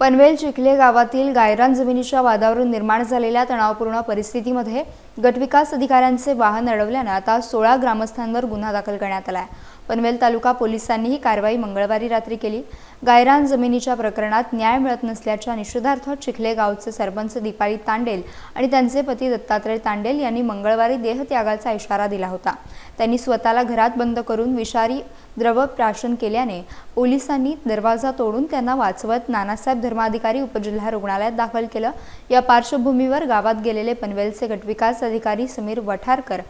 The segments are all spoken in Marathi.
पनवेल चिखले गावातील गायरान जमिनीच्या वादावरून निर्माण झालेल्या तणावपूर्ण परिस्थितीमध्ये गटविकास अधिकाऱ्यांचे वाहन अडवल्यानं आता सोळा ग्रामस्थांवर गुन्हा दाखल करण्यात आला आहे पनवेल तालुका पोलिसांनी ही कारवाई मंगळवारी रात्री केली. गायरान जमिनीच्या प्रकरणात न्याय मिळत नसल्याच्या निषेधार्थ चिखले गावचे सरपंच दीपाली तांडेल आणि त्यांचे पती दत्तात्रय तांडेल यांनी मंगळवारी देहत्यागाचा इशारा दिला होता. त्यांनी स्वतःला घरात बंद करून विषारी द्रव प्राशन केल्याने पोलिसांनी दरवाजा तोडून त्यांना वाचवत नानासाहेब धर्माधिकारी उपजिल्हा रुग्णालयात दाखल केलं. या पार्श्वभूमीवर गावात गेलेले पनवेलचे गटविकास अधिकारी समीर वठारकर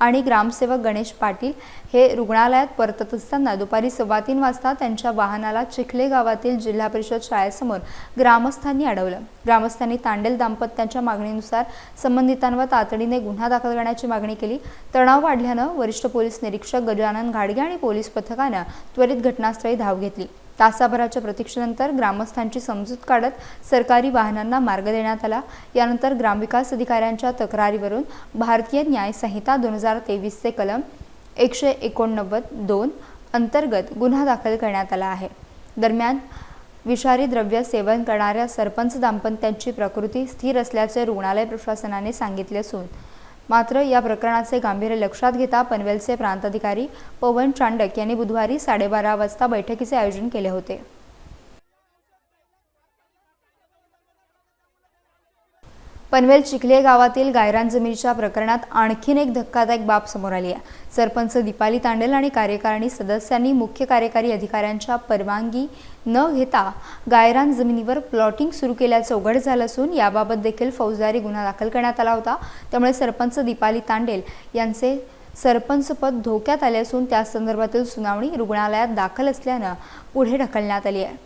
आणि ग्रामसेवक गणेश पाटील हे रुग्णालयात परतत असताना दुपारी सव्वा तीन वाजता त्यांच्या वाहनाला चिखले गावातील जिल्हा परिषद शाळेसमोर ग्रामस्थांनी अडवलं. ग्रामस्थांनी तांडेल दाम्पत्याच्या मागणीनुसार संबंधितांवर तातडीने गुन्हा दाखल करण्याची मागणी केली. तणाव वाढल्यानं वरिष्ठ पोलीस निरीक्षक गजानन घाडगे आणि पोलीस पथकानं त्वरित घटनास्थळी धाव घेतली. तासाभराच्या प्रतीक्षेनंतर ग्रामस्थांची समजूत काढत सरकारी वाहनांना मार्ग देण्यात आला. यानंतर ग्रामविकास अधिकाऱ्यांच्या तक्रारीवरून भारतीय न्याय संहिता दोन हजार तेवीसचे कलम एकशे एकोणनव्वद दोन अंतर्गत गुन्हा दाखल करण्यात आला आहे. दरम्यान विषारी द्रव्य सेवन करणाऱ्या सरपंच दाम्पत्यांची प्रकृती स्थिर असल्याचे रुग्णालय प्रशासनाने सांगितले असून मात्र या प्रकरणाचे गांभीर्य लक्षात घेता पनवेलचे प्रांताधिकारी पवन चांडक यांनी बुधवारी साडेबारा वाजता बैठकीचे आयोजन केले होते. पनवेल चिखले गावातील गायरान जमिनीच्या प्रकरणात आणखीन एक धक्कादायक बाब समोर आली आहे. सरपंच दीपाली तांडेल आणि कार्यकारिणी सदस्यांनी मुख्य कार्यकारी अधिकाऱ्यांच्या परवानगी न घेता गायरान जमिनीवर प्लॉटिंग सुरू केल्याचं उघड झालं असून याबाबत देखील फौजदारी गुन्हा दाखल करण्यात आला होता. त्यामुळे सरपंच दीपाली तांडेल यांचे सरपंचपद धोक्यात आले असून त्या संदर्भातील सुनावणी रुग्णालयात दाखल असल्यानं पुढे ढकलण्यात आली आहे.